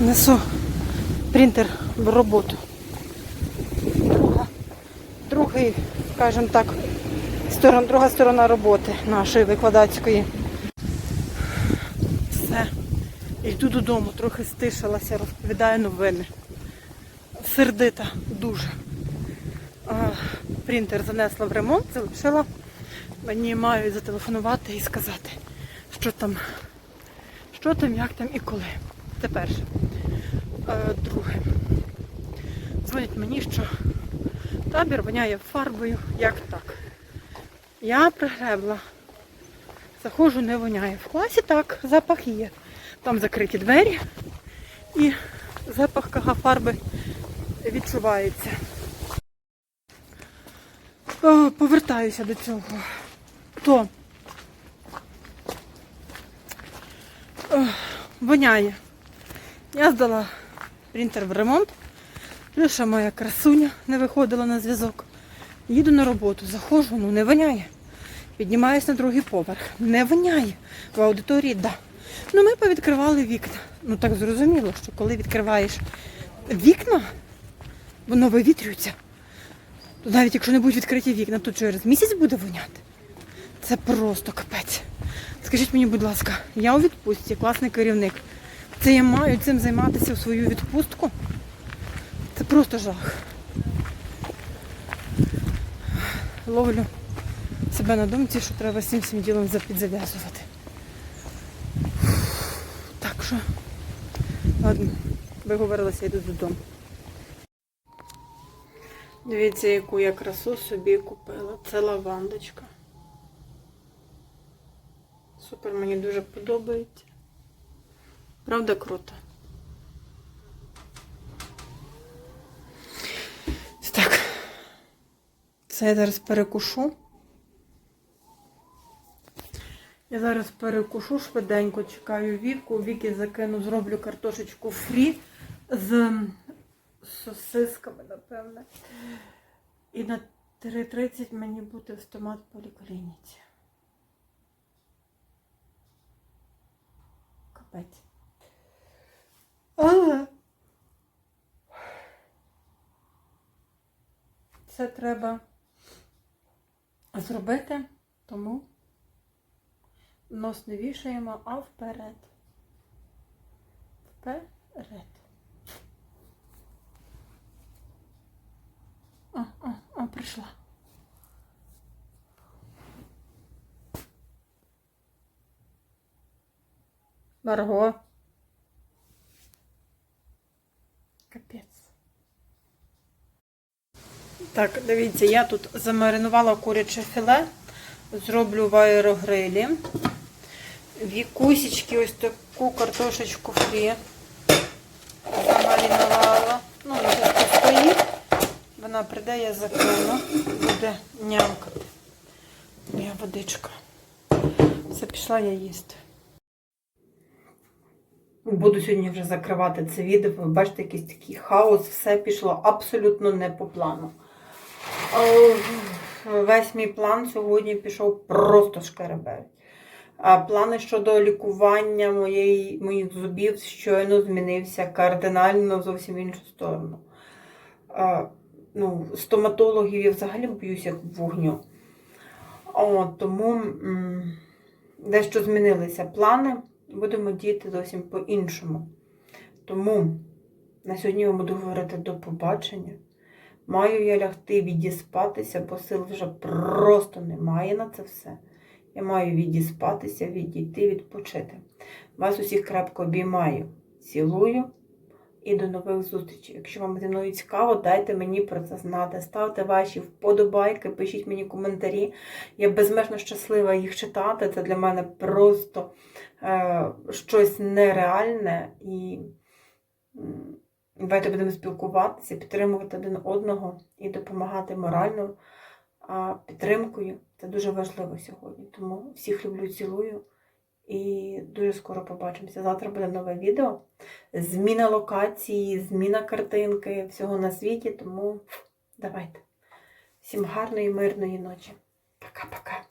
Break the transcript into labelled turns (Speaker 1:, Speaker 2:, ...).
Speaker 1: Несу принтер в роботу. Друга, другий, скажімо так, сторон, друга сторона роботи нашої викладацької. Все. Йду додому, трохи стишилася, розповідаю новини. Сердита дуже. А, принтер занесла в ремонт, залишила. Мені мають зателефонувати і сказати, що там, що там, як там і коли. Це перше. Е, друге. Дзвонять мені, що табір воняє фарбою. Як так? Я пригребла. Заходжу, не воняє. В класі так, запах є. Там закриті двері і запах кага фарби відчувається. О, повертаюся до цього. То О, воняє. Я здала принтер в ремонт. Плюша моя красуня не виходила на зв'язок. Їду на роботу, заходжу, ну не воняє. Піднімаюсь на другий поверх. Не воняє. В аудиторії, да. Ну ми повідкривали вікна. Ну так зрозуміло, що коли відкриваєш вікна, воно вивітрюється. То навіть якщо не будуть відкриті вікна, то через місяць буде воняти. Це просто капець. Скажіть мені, будь ласка, я у відпустці, класний керівник. Це я маю цим займатися в свою відпустку? Це просто жах. Ловлю себе на думці, що треба всім цим ділом запідзав'язувати. Так що, ладно, виговорилася, йду додому. Дивіться, яку я красу собі купила. Це лавандочка. Супер, мені дуже подобається. Правда круто? Так. Це я зараз перекушу. Я зараз перекушу швиденько, чекаю віку. Віки закину, зроблю картошечку фрі з сосисками, напевне. І на 3.30 мені бути в стомат поліклініці. Капець. Це треба зробити, тому нос не вішаємо, а вперед. Вперед. О, о, о, прийшла. Марго. Капець. Так, дивіться, я тут замаринувала куряче філе. Зроблю в аерогрилі. Вікусічки ось таку картошечку фрі. Замаринувала. Ну, вже постоїть. Вона прийде, я закину. Буде нямкати. Моя водичка. Все, пішла я їсти. Буду сьогодні вже закривати це відео. Ви бачите, якийсь такий хаос, все пішло абсолютно не по плану. Е, Весь мій план сьогодні пішов просто шкереберть. Плани щодо лікування моєї, моїх зубів щойно змінився кардинально в зовсім іншу сторону. А, Ну, стоматологів я взагалі боюся як вогню. О, тому м, дещо змінилися плани будемо діяти зовсім по-іншому. Тому на сьогодні я буду говорити до побачення. Маю я лягти відіспатися, бо сил вже просто немає на це все. Я маю відіспатися, відійти, відпочити. Вас усіх крепко обіймаю, цілую і до нових зустрічей. Якщо вам зі мною цікаво, дайте мені про це знати. Ставте ваші вподобайки, пишіть мені коментарі. Я безмежно щаслива їх читати. Це для мене просто щось нереальне. І давайте будемо спілкуватися, підтримувати один одного і допомагати морально підтримкою. Це дуже важливо сьогодні. Тому всіх люблю, цілую. І дуже скоро побачимося. Завтра буде нове відео. Зміна локації, зміна картинки, всього на світі. Тому давайте. Всім гарної, мирної ночі. Пока-пока.